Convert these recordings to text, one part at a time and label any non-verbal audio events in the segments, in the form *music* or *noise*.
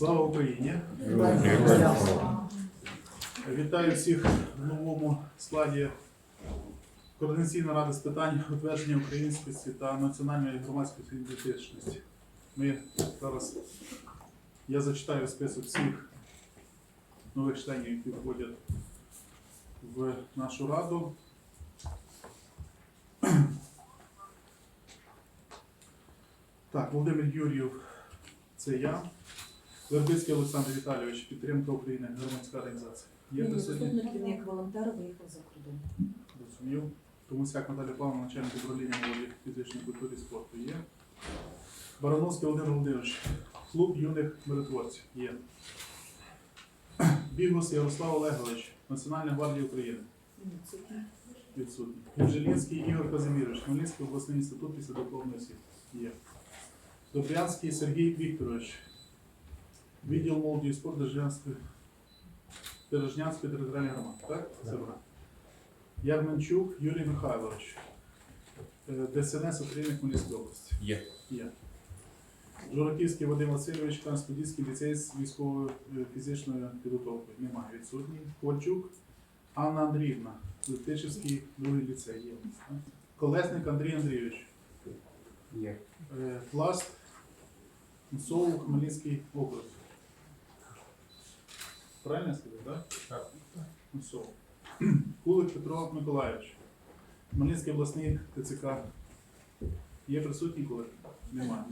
Слава Україні! Вітаю всіх в новому складі Координаційної ради з питань утвердження українськості та національної громадської ідентичності. Ми зараз я зачитаю список всіх нових членів, які входять в нашу раду. Так, Володимир Юрійов, це я. Вербицький Олександр Віталійович, підтримка України, громадська організація. Є присутні? Заступник він як волонтер виїхав за кордон. Розумів. Комусь Наталя Павловна, начальник управління молоді фізичної культури і спорту є. Барановський Володимир Володимирович, клуб юних миротворців є. Бігус Ярослав Олегович, Національна гвардія України. Відсутній. Відсутній. Євжелінський Ігор Казимірович, Хмельницький обласний інститут після післядипломної освіти. Є. Добрянський Сергій Вікторович, відділ молоді і спорту Дережнянської територіальної громади. Так? Це вона. Ярменчук Юрій Михайлович, е, ДСНС України Хмельницької області. Є. Є. Жураківський Вадим Васильович, Кам'янець-Подільський ліцей з військовою е, фізичною підготовкою. Немає відсутній. Ковальчук Анна Андріївна, Летичівський другий ліцей. Є. Колесник Андрій Андрійович. Є. Е, Пласт Мсоу, Хмельницький округ. Правильно я сказав, так? Так. Мсоу. *clears throat* Кулик Петро Миколаївич. Хмельницький обласний ТЦК. Є присутній кулик? Немає.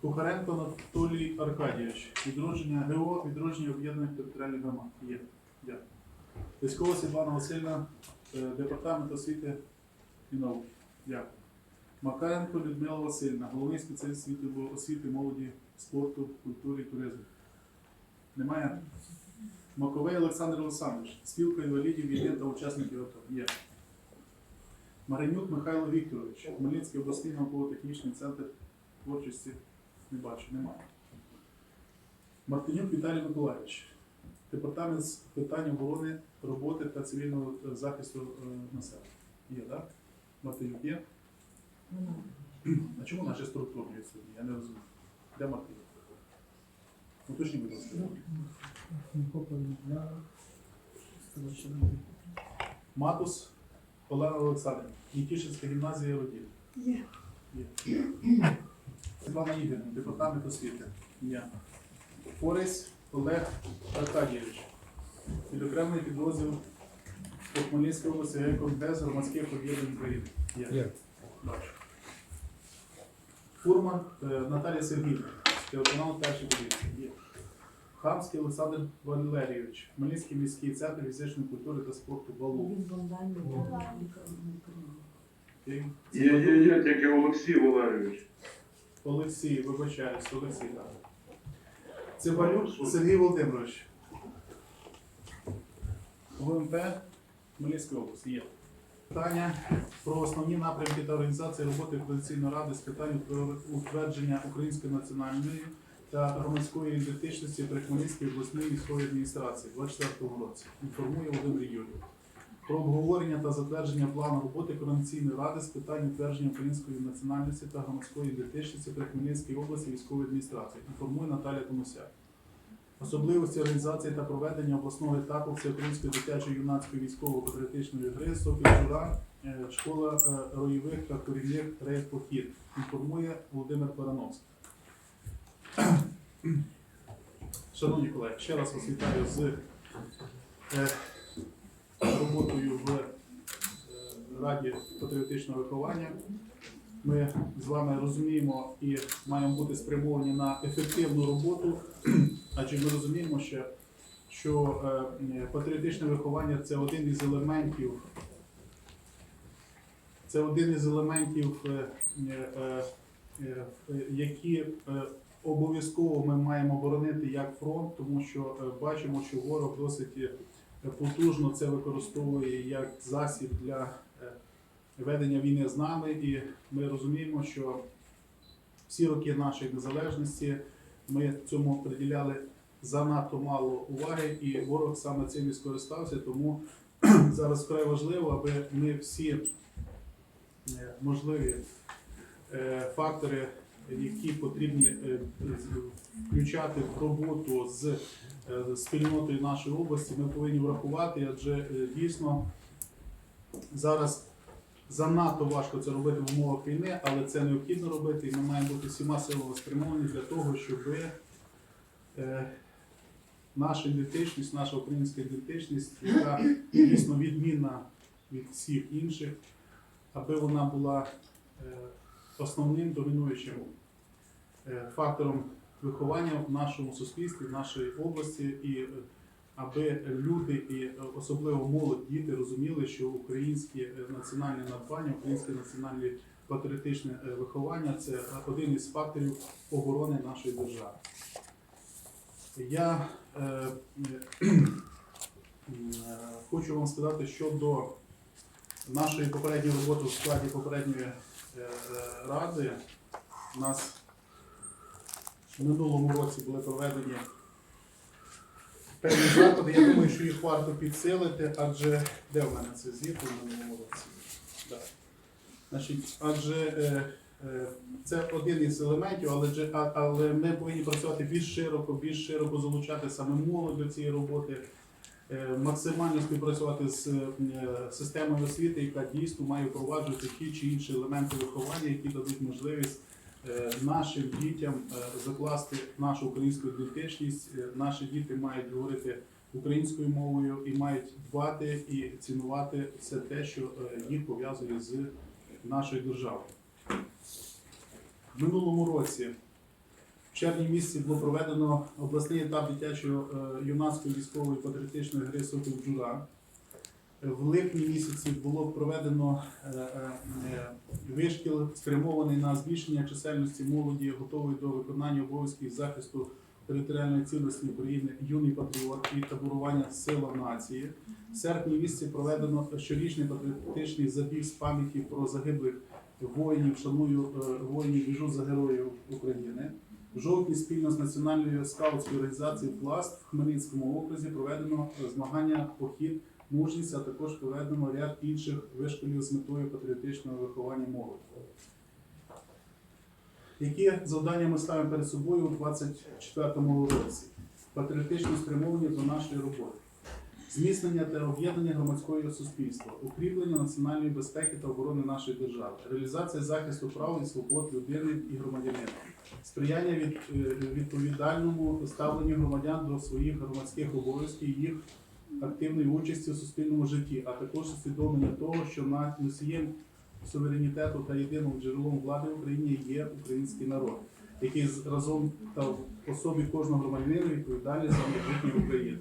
Кухаренко Анатолій Аркадійович. Відродження ГО, відродження об'єднаних територіальних громад. Є. Дякую. Військова Світлана Васильівна, е, департамент освіти і науки. Дякую. Макаренко Людмила Васильівна, головний спеціаліст освіти, молоді, спорту, культури і туризму. Немає? Маковей Олександр Олександрович, спілка інвалідів війни та учасників АТО. Є. Маринюк Михайло Вікторович, Хмельницький обласний науково-технічний центр творчості. Не бачу, немає. Мартинюк Віталій Миколаївич, департамент з питань оборони, роботи та цивільного е, захисту е, населення. Є, так? Мартинюк є? А чому наші структури відсутні? Я не розумію. Де Мартин? Уточні, будь ласка. Матус Олена Олександрівна, Нікішинська гімназія Родів. Є. Є. Світлана Ігорівна, департамент освіти. Є. Форесь Олег Аркадійович. Відокремлений підрозділ по Хмельницькій області Конгрес громадських об'єднань України. Є. Є. Бачу. Фурман е, Наталія Сергіївна, телеканал перший поліції. Хамський Олександр Валерійович, Хмельницький міський центр фізичної культури та спорту Балу. Є, є, є, тільки Олексій Валерійович. Олексій, вибачаюсь, Олексій, так. Цибалюк Сергій Володимирович. ГУМП Хмельницької області є. Питання про основні напрямки та організації роботи Координаційної ради з питань утвердження української національної та громадської ідентичності при Хмельницькій обласній військовій адміністрації у 2024 році. Інформує Володимир Юрійович. Про обговорення та затвердження плану роботи Координаційної ради з питань утвердження української національності та громадської ідентичності при Хмельницькій області військової адміністрації. Інформує Наталія Томусяк. Особливості організації та проведення обласного етапу всеукраїнської дитячої юнацької військово-патріотичної гри Жура, е, школа е, ройових та корінних рейд похід. Інформує Володимир Барановський. *clears throat* Шановні колеги, ще раз вас вітаю з е, роботою в Раді патріотичного виховання. Ми з вами розуміємо і маємо бути спрямовані на ефективну роботу, адже ми розуміємо, що, що е, патріотичне виховання це один із елементів. Це один із елементів, е, е, які обов'язково ми маємо боронити як фронт, тому що бачимо, що ворог досить потужно це використовує як засіб для ведення війни з нами, і ми розуміємо, що всі роки нашої незалежності ми цьому приділяли занадто мало уваги, і ворог саме цим і скористався. Тому *clears throat* зараз вкрай важливо, аби ми всі е, можливі е, фактори які потрібні е, включати в роботу з спільнотою нашої області, ми повинні врахувати, адже дійсно зараз занадто важко це робити в умовах війни, але це необхідно робити, і ми маємо бути всіма силами спрямовані для того, щоб е, наша ідентичність, наша українська ідентичність, яка дійсно відмінна від всіх інших, аби вона була е, основним домінуючим е, фактором виховання в нашому суспільстві, в нашій області, і е, аби люди, і е, особливо молодь, діти розуміли, що українське національне надбання, українське національне патріотичне е, виховання це один із факторів оборони нашої держави. Я е, е, *clears throat* хочу вам сказати щодо нашої попередньої роботи в складі попередньої е, е, ради. У нас в минулому році були проведені певні заходи. Я думаю, що їх варто підсилити, адже де в мене це звіт у році? Да. Значить, адже е, е, це один із елементів, але, але ми повинні працювати більш широко, більш широко залучати саме молодь до цієї роботи, е, максимально співпрацювати з е, системою освіти, яка дійсно має впроваджувати ті чи інші елементи виховання, які дадуть можливість нашим дітям е, закласти нашу українську ідентичність. Е, Наші діти мають говорити українською мовою і мають дбати і цінувати все те, що е, їх пов'язує з нашою державою. В минулому році, в червні місяці, було проведено обласний етап дитячої е, юнацької військової патріотичної гри «Сокіл Джура. В липні місяці було проведено е, е, е, вишкіл, спрямований на збільшення чисельності молоді, готової до виконання обов'язків захисту територіальної цілісності України юний патріот і таборування сила нації. В серпні місяці проведено щорічний патріотичний забіг з пам'яті про загиблих воїнів, шаную воїнів біжу за героїв України. В жовтні спільно з національною скаутською організацією Пласт в Хмельницькому окрузі проведено змагання похід мужність, а також проведено ряд інших вишколів з метою патріотичного виховання молоді. Які завдання ми ставимо перед собою у 2024 році? Патріотично спрямовані до нашої роботи. Зміцнення та об'єднання громадського суспільства, укріплення національної безпеки та оборони нашої держави, реалізація захисту прав і свобод людини і громадянина, сприяння від, е, відповідальному ставленню громадян до своїх громадських обов'язків, їх активної участі у суспільному житті, а також усвідомлення того, що носієм суверенітету та єдиним джерелом влади в Україні є український народ, який разом та в особі кожного громадянина відповідальний за майбутнє України.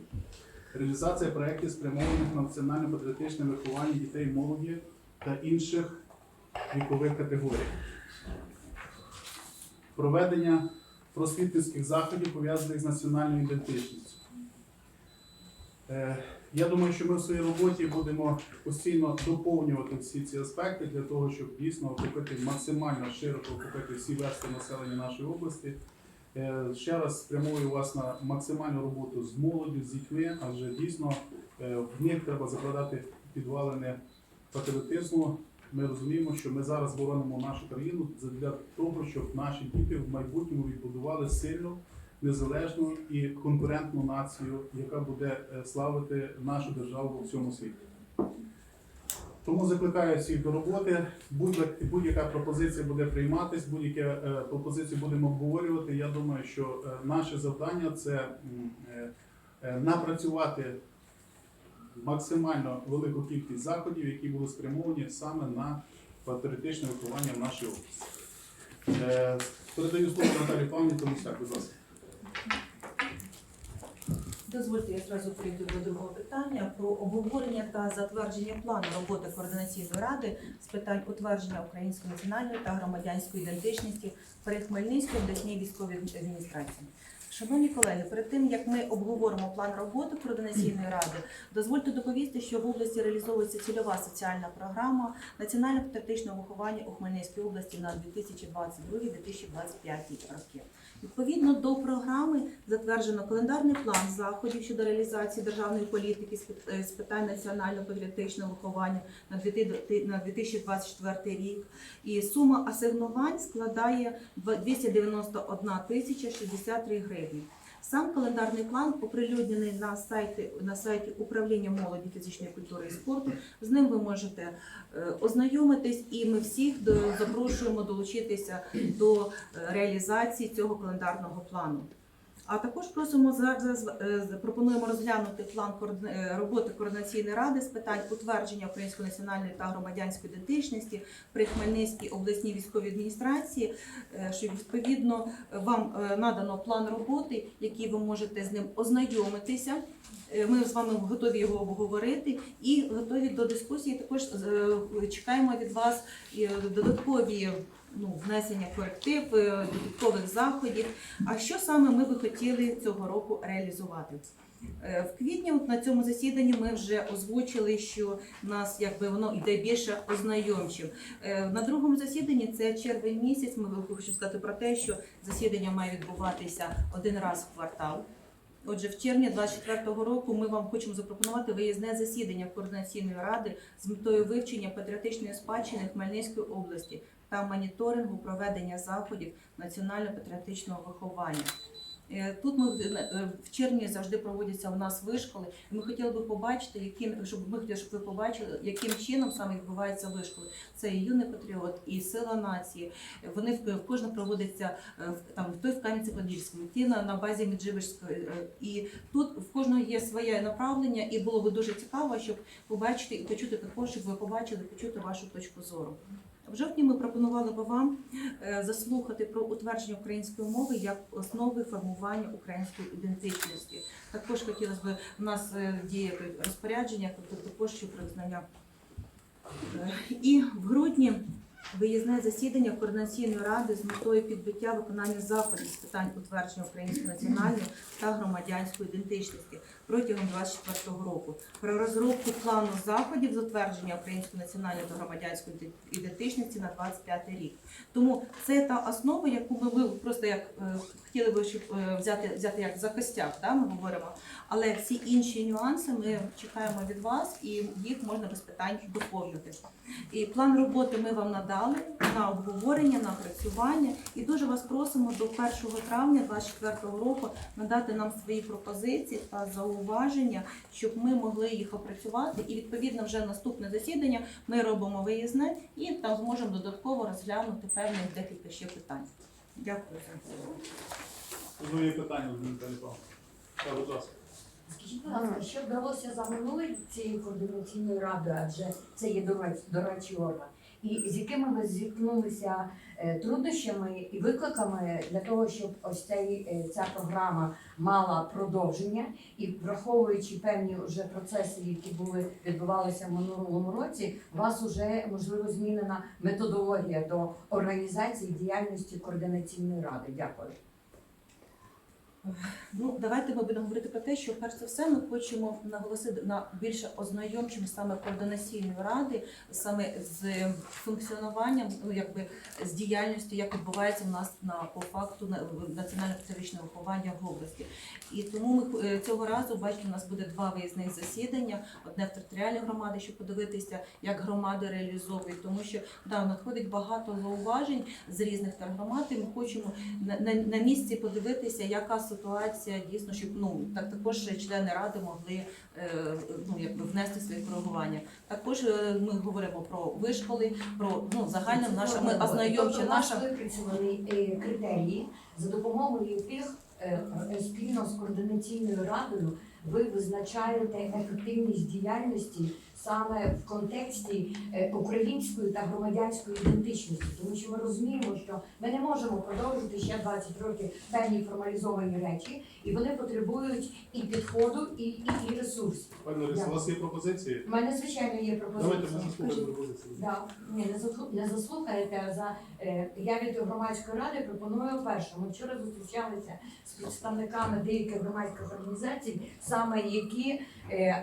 Реалізація проєктів спрямованих на національно-патріотичне виховання дітей, молоді та інших вікових категорій. Проведення просвітницьких заходів пов'язаних з національною ідентичністю. Е, Я думаю, що ми в своїй роботі будемо постійно доповнювати всі ці аспекти для того, щоб дійсно охопити максимально широко охопити всі верстви населення нашої області. Е, Ще раз спрямую вас на максимальну роботу з молоддю, з дітьми, адже дійсно е, в них треба закладати підвалини патріотизму. Ми розуміємо, що ми зараз боронимо нашу країну для того, щоб наші діти в майбутньому відбудували сильну, незалежну і конкурентну націю, яка буде е, славити нашу державу у всьому світі. Тому закликаю всіх до роботи. Будь- Будь-яка пропозиція буде прийматись, будь-яку е, пропозицію будемо обговорювати. Я думаю, що е, наше завдання це напрацювати максимально велику кількість заходів, які були спрямовані саме на патріотичне виховання в нашій області. Передаю слово Наталі Павлівні, тому будь ласка. Дозвольте, я зразу прийду до другого питання про обговорення та затвердження плану роботи координаційної ради з питань утвердження української національної та громадянської ідентичності при Хмельницькій обласній військовій адміністрації. Шановні колеги, перед тим як ми обговоримо план роботи координаційної ради, дозвольте доповісти, що в області реалізовується цільова соціальна програма національно-патріотичного виховання у Хмельницькій області на 2022-2025 роки. Відповідно до програми затверджено календарний план заходів щодо реалізації державної політики з е, питань національно-патріотичного виховання на 2000 на 2024 рік. І сума асигнувань складає два- 291 тисяча 63 гривні. Сам календарний план оприлюднений на сайті на сайті управління молоді фізичної культури і спорту. З ним ви можете е, ознайомитись, і ми всіх запрошуємо долучитися до е, реалізації цього календарного плану. А також просимо зараз е, пропонуємо розглянути план е, роботи координаційної ради з питань утвердження української національної та громадянської ідентичності при Хмельницькій обласній військовій адміністрації, е, що відповідно вам надано план роботи, який ви можете з ним ознайомитися. Ми з вами готові його обговорити і готові до дискусії. Також чекаємо від вас додаткові ну, внесення коректив, е, додаткових заходів. А що саме ми би хотіли цього року реалізувати? Е, В квітні от на цьому засіданні ми вже озвучили, що нас якби воно йде більше ознайомчим. Е, На другому засіданні це червень місяць. Ми хочу сказати про те, що засідання має відбуватися один раз в квартал. Отже, в червні 2024 року ми вам хочемо запропонувати виїзне засідання координаційної ради з метою вивчення патріотичної спадщини Хмельницької області та моніторингу проведення заходів національно-патріотичного виховання. Е, Тут ми е, в червні завжди проводяться у нас вишколи. Ми хотіли би побачити, яким щоб ми хотіли, щоб ви побачили, яким чином саме відбуваються вишколи. Це і юний патріот, і сила нації. Вони в, е, в- там той в Кам'янці-Подільському, ті на, на базі Меджиборської. е, І тут в кожного є своє направлення, і було би дуже цікаво, щоб побачити і почути також, щоб ви побачили, почути вашу точку зору. В жовтні ми пропонували би вам е, заслухати про утвердження української мови як основи формування української ідентичності. Також хотілося б у нас е, діє розпорядження, тобто також про визнання. Е, І в грудні виїзне засідання координаційної ради з метою підбиття виконання заходів з питань утвердження української національної та громадянської ідентичності протягом 2024 року про розробку плану заходів з утвердження української національної та громадянської ідентичності на 25 рік. Тому це та основа, яку ми, просто як е, хотіли би щоб е, взяти, взяти як за костяк, да, ми говоримо. Але всі інші нюанси ми чекаємо від вас, і їх можна без питань доповнити. І план роботи ми вам надали на обговорення, на опрацювання. І дуже вас просимо до 1 травня 2024 року надати нам свої пропозиції та зауваження, щоб ми могли їх опрацювати. І відповідно вже наступне засідання ми робимо виїзне і там зможемо додатково розглянути певних декілька ще питань. Дякую. Можливо, є питання Наталі. Будь ласка. Скажіть, будь ласка, що вдалося за минулою цією координаційною радою, адже це є дорадчий орган, і з якими ви зіткнулися е, труднощами і викликами для того, щоб ось цей, е, ця програма мала продовження, і враховуючи певні вже процеси, які були відбувалися в минулому році, у вас вже можливо змінена методологія до організації діяльності координаційної ради. Дякую. Ну, давайте ми будемо говорити про те, що перш за все ми хочемо наголосити на більше ознайомчим саме координаційної ради, саме з функціонуванням, ну якби з діяльністю, як відбувається в нас на по факту на національно патріотичне виховання в області. І тому ми е, цього разу бачите, у нас буде два виїзних засідання: одне в територіальній громаді, щоб подивитися, як громади реалізовують, тому що да, надходить багато зауважень з різних тергромад, і ми хочемо на, на, на місці подивитися, яка ситуація дійсно, щоб ну так також члени ради могли е, ну якби внести свої коригування. Також е, ми говоримо про вишколи, про ну загальне наше ми ознайомче наша. випрацьовані критерії, за допомогою яких е, спільно з координаційною радою ви визначаєте ефективність діяльності саме в контексті е, української та громадянської ідентичності, тому що ми розуміємо, що ми не можемо продовжити ще 20 років певні формалізовані речі, і вони потребують і підходу, і, і, і ресурсів. Пані Лариса, у вас є пропозиції? У мене звичайно є пропозиція. Давайте заслухаємо пропозиції. Да, ні, не заслу- не заслухаєте. За е, я від громадської ради пропоную перше. Ми вчора зустрічалися з представниками деяких громадських організацій, саме які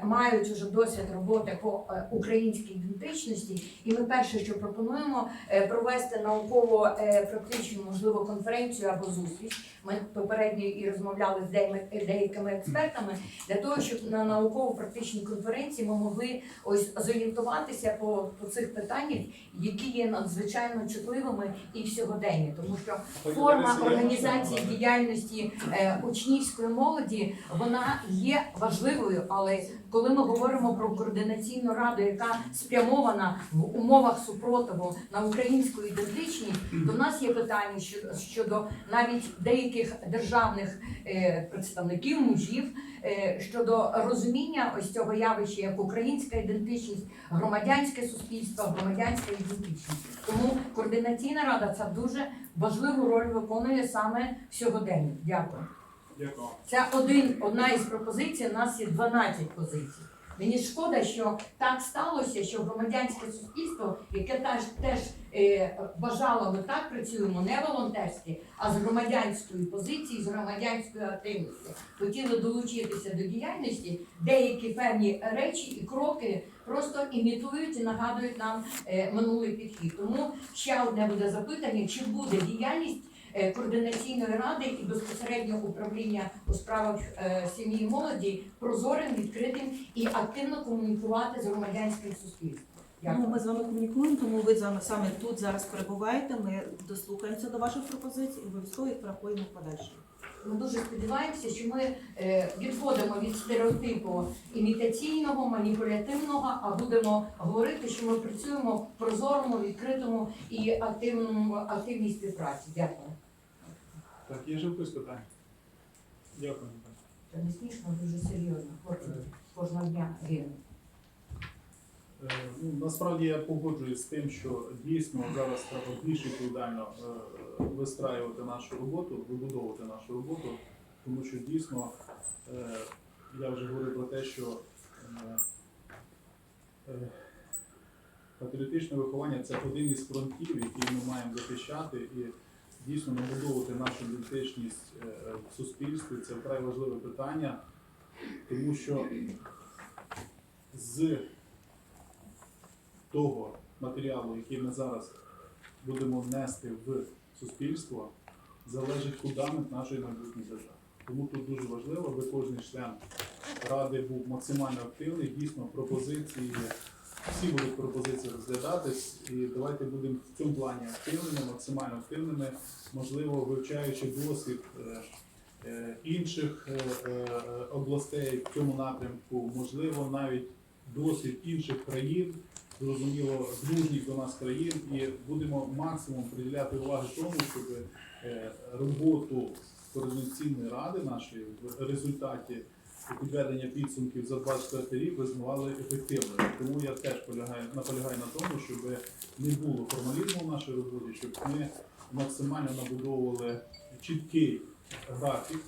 мають уже досвід роботи по е, українській ідентичності. І ми перше, що пропонуємо, е, провести науково е, практичну можливо конференцію або зустріч ми попередньо і розмовляли з деякими експертами, для того, щоб на науково-практичній конференції ми могли ось зорієнтуватися по, по цих питаннях, які є надзвичайно чутливими і в сьогоденні, тому що форма організації діяльності е, учнівської молоді вона є важливою, але коли ми говоримо про координаційну раду, яка спрямована в умовах супротиву на українську ідентичність, то в нас є питання щодо, навіть деяких державних е, представників мужів е, щодо розуміння ось цього явища як українська ідентичність, громадянське суспільство, громадянська ідентичність. Тому координаційна рада це дуже важливу роль виконує саме. Дякую. Дякую. Це один, одна із пропозицій. У нас є 12 позицій. Мені шкода, що так сталося, що громадянське суспільство, яке теж теж е, бажало, ми так працюємо не волонтерськи, а з громадянської позиції, з громадянської активності, хотіли долучитися до діяльності. Деякі певні речі і кроки просто імітують і нагадують нам е, минулий підхід. Тому ще одне буде запитання: чи буде діяльність координаційної ради і безпосередньо управління у справах е, сім'ї і молоді прозорим, відкритим і активно комунікувати з громадянським суспільством. Ну, ми з вами комунікуємо, тому ви з вами саме тут зараз перебуваєте. Ми дослухаємося до ваших пропозицій і обов'язково їх врахуємо в подальшому. Ми дуже сподіваємося, що ми е, відходимо від стереотипу імітаційного, маніпулятивного, а будемо говорити, що ми працюємо в прозорому, відкритому і активному активній співпраці. Дякую. Так, є хтось питання? Дякую. Це не смішно, дуже серйозно. Хлопці кожного дня гинуть. Е, насправді я погоджуюсь з тим, що дійсно зараз треба більш відповідально е, вистраювати нашу роботу, вибудовувати нашу роботу, тому що дійсно е, я вже говорив про те, що е, е, патріотичне виховання це один із фронтів, який ми маємо захищати і дійсно набудовувати нашу ідентичність в суспільстві. Це вкрай важливе питання, тому що з того матеріалу, який ми зараз будемо внести в суспільство, залежить фундамент нашої майбутньої держави. Тому тут дуже важливо, аби кожен член ради був максимально активний, дійсно пропозиції, всі будуть пропозиції розглядатись, і давайте будемо в цьому плані активними, максимально активними, можливо, вивчаючи досвід е, е, інших е, областей в цьому напрямку, можливо, навіть досвід інших країн, зрозуміло, дружніх до нас країн, і будемо максимум приділяти уваги тому, щоб е, роботу координаційної ради нашої в результаті підведення підсумків за 24 рік визнавали ефективною. Тому я теж полягаю, наполягаю на тому, щоб не було формалізму в нашій роботі, щоб ми максимально набудовували чіткий графік,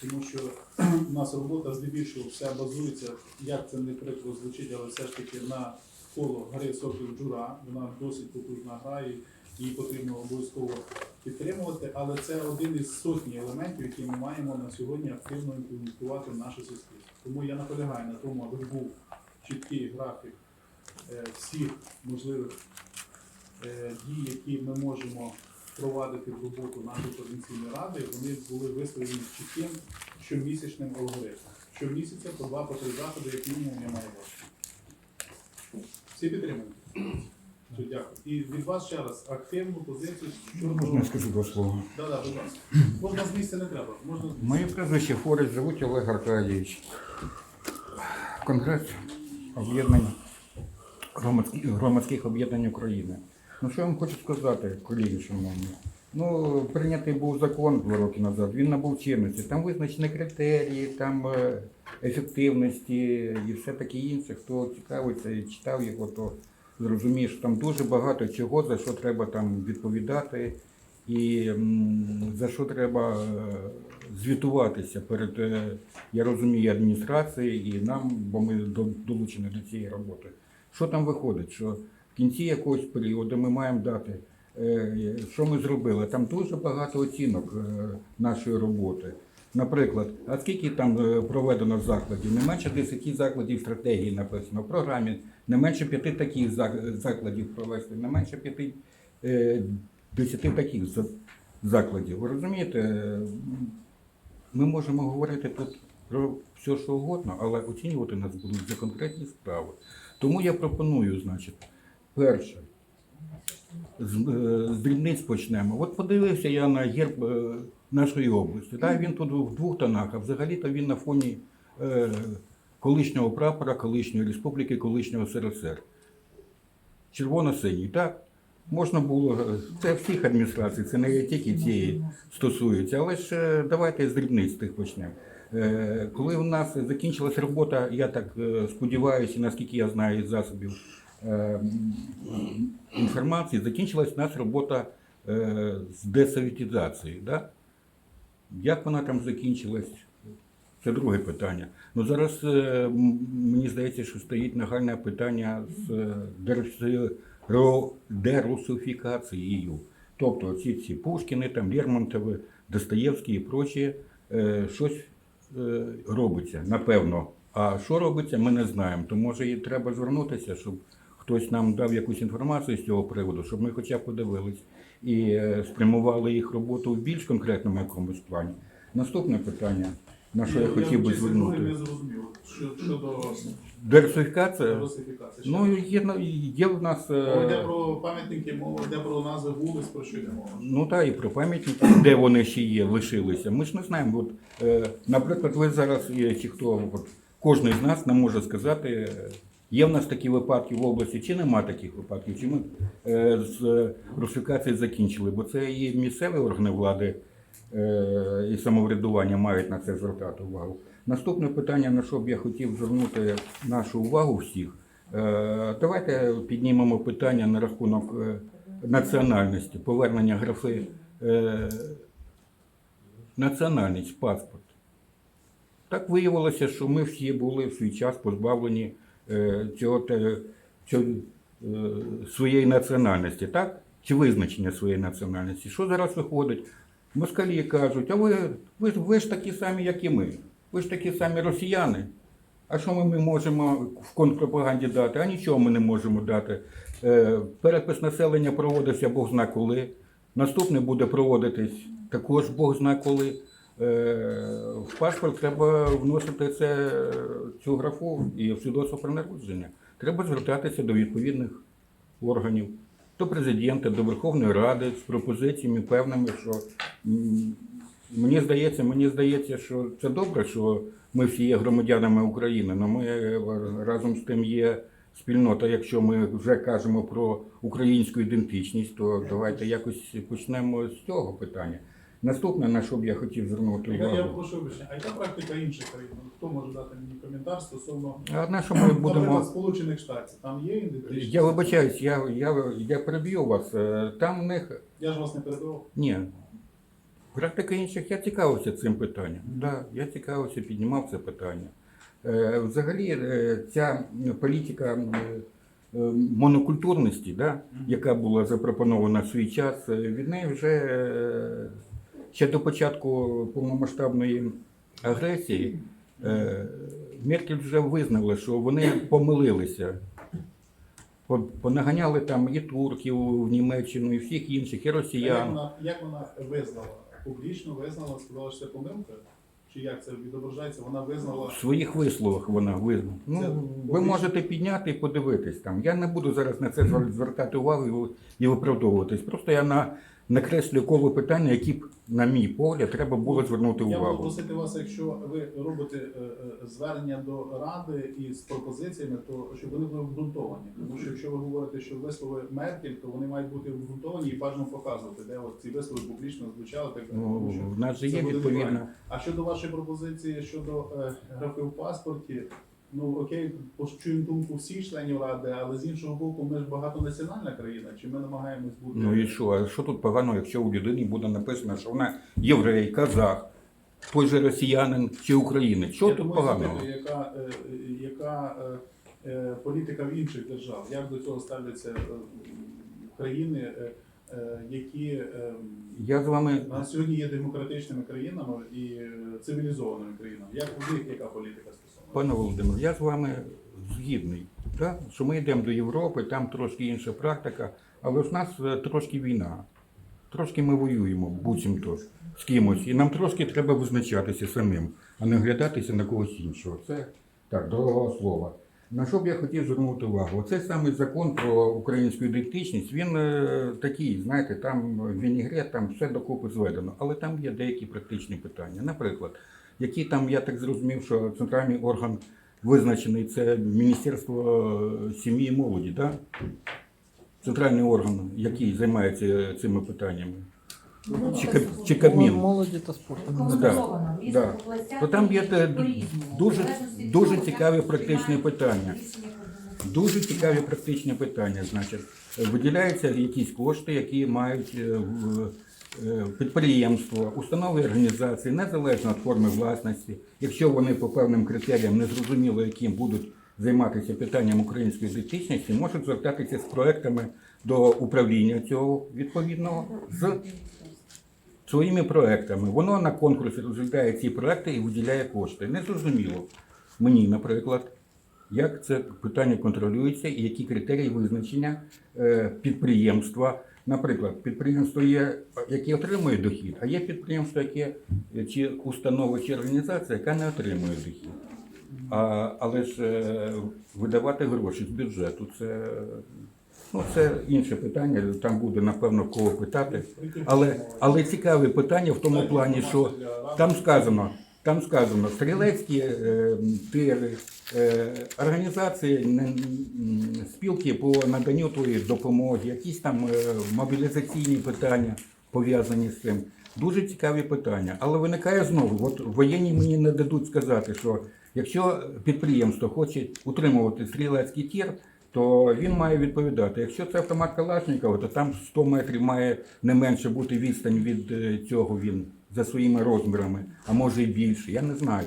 тому що *clears throat* у нас робота здебільшого все базується, як це не прикро звучить, але все ж таки на коло гри Сокіл Джура. Вона досить потужна гра і її потрібно обов'язково підтримувати. Але це один із сотні елементів, які ми маємо на сьогодні активно імплементувати в наше суспільство. Тому я наполягаю на тому, аби був чіткий графік е, всіх можливих е, дій, які ми можемо впровадити в роботу нашої координаційної ради, вони були виставлені чітким щомісячним алгоритмом. Щомісяця по два по три заходи, як мінімум, я маю бачити. Всі підтримують? Дякую. І від вас ще раз активну позицію. Можна я скажу два слова? Да, да, будь ласка. Можна з місця не треба. Можна. Моє прізвище Форест, звуть Олег Аркадійович. Конгрес об'єднань громадських, громадських об'єднань України. Ну що я вам хочу сказати, колеги шановні? Ну, прийнятий був закон два роки назад, він набув чинності. Там визначені критерії, там е, ефективності і все таке інше. Хто цікавиться і читав його, то зрозуміє, що там дуже багато чого, за що треба там відповідати, і за що треба е, звітуватися перед, е, я розумію, адміністрацією і нам, бо ми до- долучені до цієї роботи. Що там виходить? Що в кінці якогось періоду ми маємо дати, що ми зробили. Там дуже багато оцінок е, нашої роботи. Наприклад, а скільки там е, проведено закладів? Не менше 10 закладів стратегії написано в програмі, не менше п'яти таких закладів провести, не менше п'яти е, 10 таких. Закладів. Ви розумієте, е, ми можемо говорити тут про все, що угодно, але оцінювати нас будуть за конкретні справи. Тому я пропоную, значить, перше, з, е, з дрібниць почнемо. От подивився я на герб е, нашої області. Так, він тут в двох тонах, а взагалі-то він на фоні е, колишнього прапора, колишньої республіки, колишнього СРСР. Червоно-синій, так? Можна було, е, це всіх адміністрацій, це не тільки цієї стосується, але ж давайте з дрібниць тих почнемо. Коли у нас закінчилась робота, я так сподіваюся, наскільки я знаю із засобів е, м, інформації, закінчилась нас робота е, з десоветизації. Да? Як вона там закінчилась? Це друге питання. Ну зараз е, мені здається, що стоїть нагальне питання з е, дерусифікацією. Тобто ці ці Пушкіни, там Лермонтови, Достоєвські і прочі, е, щось е, робиться, напевно. А що робиться, ми не знаємо. То може і треба звернутися, щоб хтось нам дав якусь інформацію з цього приводу, щоб ми хоча б подивились і е, спрямували їх роботу в більш конкретному якомусь плані. Наступне питання, на що я хотів би звернути. не зрозумів. Щодо Диверсифікація. Ну, є, на- є в нас. е, Мова йде про пам'ятники, мова йде про назви вулиць, про що йде мова. Ну так, і про пам'ятники, де вони ще є, лишилися. Ми ж не знаємо. От, е, наприклад, ви зараз, чи хто, от, кожен з нас нам може сказати, є в нас такі випадки в області, чи нема таких випадків, чи ми е, з е, русифікації закінчили, бо це і місцеві органи влади е, і самоврядування мають на це звертати увагу. Наступне питання, на що б я хотів звернути нашу увагу всіх. Давайте піднімемо питання на рахунок національності, повернення графи національність, паспорт. Так виявилося, що ми всі були в свій час позбавлені цього, цього е, своєї національності, так? Чи визначення своєї національності. Що зараз виходить? Москалі кажуть, а ви, ви, ви ж такі самі, як і ми. Ви ж такі самі росіяни. А що ми, ми можемо в контрпропаганді дати? А нічого ми не можемо дати. Е, перепис населення проводився Бог зна коли. Наступний буде проводитись також Бог зна коли. Е, в паспорт треба вносити це, цю графу і в свідоцтво про народження. Треба звертатися до відповідних органів, до президента, до Верховної Ради з пропозиціями певними, що мені здається, мені здається, що це добре, що ми всі є громадянами України, але ми е, разом з тим є спільнота. Якщо ми вже кажемо про українську ідентичність, то давайте якось почнемо з цього питання. Наступне, на що б я хотів звернути Я, я увагу. прошу вибачення, а яка практика інших країн? Ну, Хто може дати мені коментар стосовно А на що ми будемо. Сполучених Штатів? Там є ідентичність? Я вибачаюсь, я, я, я переб'ю вас. Е, Там в них Я ж вас не перебивав. ні. Практика інших, я цікавився цим питанням. Да, я цікавився, піднімав це питання. Е, Взагалі, е, ця політика монокультурності, да, яка була запропонована в свій час, від неї вже ще до початку повномасштабної агресії е, Меркель вже визнала, що вони помилилися. Понаганяли там і турків в Німеччину, і всіх інших, і А Як росіян. вона, як вона визнала? Публічно визнала, сказала, що це помилка? Чи як це відображається? Вона визнала. В своїх висловах вона визнала. Це Ну, ви можете підняти і подивитись там. Я не буду зараз на це звертати увагу і і виправдовуватись. Просто я на, накреслю коло питання, які б, на мій погляд, треба було звернути Я буду увагу. просити вас, якщо ви робите е, е, звернення до ради із пропозиціями, то щоб вони були обґрунтовані. Тому що якщо ви говорите, що вислови Меркель, то вони мають бути обґрунтовані і бажано показувати, де от ці вислови публічно звучали. Так. Ну, що в нас же є відповідно. А щодо вашої пропозиції щодо е, графи в паспорті, ну окей, почуємо думку всіх членів ради, але з іншого боку, ми ж багатонаціональна країна, чи ми намагаємось бути. Ну і що? А що тут погано, якщо у людини буде написано, що вона єврей, казах, той же росіянин чи українець? Що Я тут і поганого? яка, е, яка е, е, політика в інших держав? Як до цього ставляться країни, які Я з вами на сьогодні є демократичними країнами і цивілізованими країнами? Як у них яка політика стосовно? Пане Володимир, я з вами згідний, так? що ми йдемо до Європи, там трошки інша практика, але ж в нас е, трошки війна. трошки ми воюємо, буцімто з кимось, і нам трошки треба визначатися самим, а не глядатися на когось іншого. Це так, дорогого слова. На що б я хотів звернути увагу? Оцей самий закон про українську ідентичність, він е, такий, знаєте, там вінігрет, там все докупи зведено, але там є деякі практичні питання. Наприклад, які там, я так зрозумів, що центральний орган визначений це Міністерство е, сім'ї і молоді, да? центральний орган, який займається цими питаннями. Чи, Каб- чи Кабмін? Молоді та спорту. В різних да. То там є те дуже- дуже цікаві практичні питання. Дуже цікаві практичні питання. Значить, виділяються якісь кошти, які мають е, підприємство, установи організації, незалежно від форми власності. Якщо вони по певним критеріям незрозуміло, яким будуть займатися питанням української ідентичності, можуть звертатися з проектами до управління цього відповідного з своїми проектами. Воно на конкурсі розглядає ці проекти і виділяє кошти. Незрозуміло мені, наприклад, як це питання контролюється і які критерії визначення е, підприємства. Наприклад, підприємство є, яке отримує дохід, а є підприємство, яке чи установа чи організація, яка не отримує дохід. А, але ж е, видавати гроші з бюджету це, ну, це інше питання. Там буде напевно кого питати. Але, але цікаве питання в тому плані, що там сказано, там сказано, стрілецькі е, тири, е, організації, н- м, спілки по наданню тої допомоги, якісь там е, мобілізаційні питання пов'язані з цим. Дуже цікаві питання. Але виникає знову, от воєнні мені не дадуть сказати, що якщо підприємство хоче утримувати стрілецький тір, то він має відповідати. Якщо це автомат Калашникова, то там 100 метрів має не менше бути відстань від е, цього він за своїми розмірами, а може і більше. Я не знаю.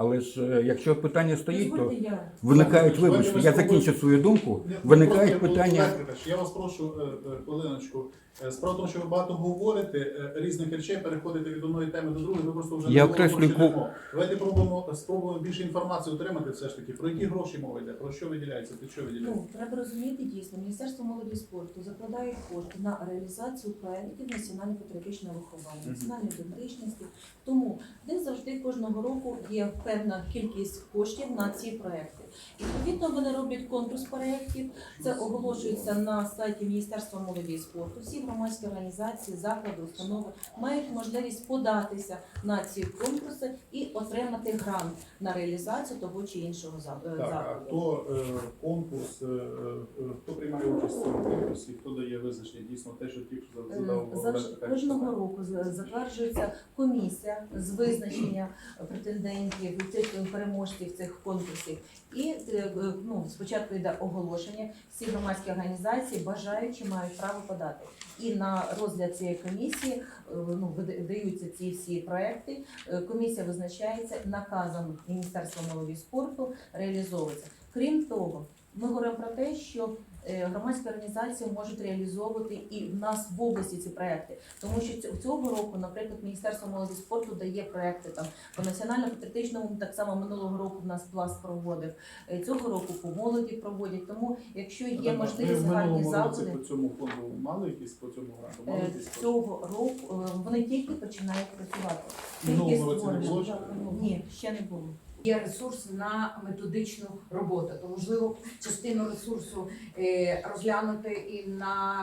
Але ж е, якщо питання стоїть, то я. виникають, вибачте, я закінчу свою думку. Ну, Виникають питання. Я вас прошу е, е, хвилиночку. Справа в тому, що ви багато говорите різних речей, переходите від одної теми до другої, ми просто вже Я не прочитаємо. Давайте пробуємо спробуємо більше інформації отримати все ж таки. Про які гроші мова йде, про що виділяється, під що виділяється. Ну, треба розуміти дійсно, Міністерство молоді і спорту закладає кошти на реалізацію проєктів національно-патріотичного виховання, національної ідентичності. Тому де завжди кожного року є певна кількість коштів на ці проекти. Відповідно, вони роблять конкурс проєктів. Це оголошується на сайті Міністерства молоді і спорту. Всі громадські організації, заклади, установи мають можливість податися на ці конкурси і отримати грант на реалізацію того чи іншого за- е, Так, а хто е, конкурс, е, хто приймає участь в цьому конкурсі, хто дає визначення дійсно те, що тільки задав Кожного року затверджується комісія з визначення претендентів, цих переможців цих конкурсів. І е, ну, спочатку йде оголошення. Всі громадські організації бажаючі мають право подати. І на розгляд цієї комісії е, ну, вида- даються ці всі проекти. Е, Комісія визначається наказом Міністерства молоді спорту, реалізовується. Крім того, ми говоримо про те, що е, громадські організації можуть реалізовувати і в нас в області ці проекти, тому що ць- цього року, наприклад, Міністерство молоді спорту дає проекти там по національно-патріотичному, так само минулого року в нас пласт проводив. Е, Цього року по молоді проводять. Тому, якщо є Ми можливість гарні заходи. по цьому фонду мали якісь по цьому гранту? Мали Е, якісь? Цього року е, вони тільки починають працювати. Тільки створені. Ні, ще не було. Є ресурс на методичну роботу, то можливо частину ресурсу е, розглянути і на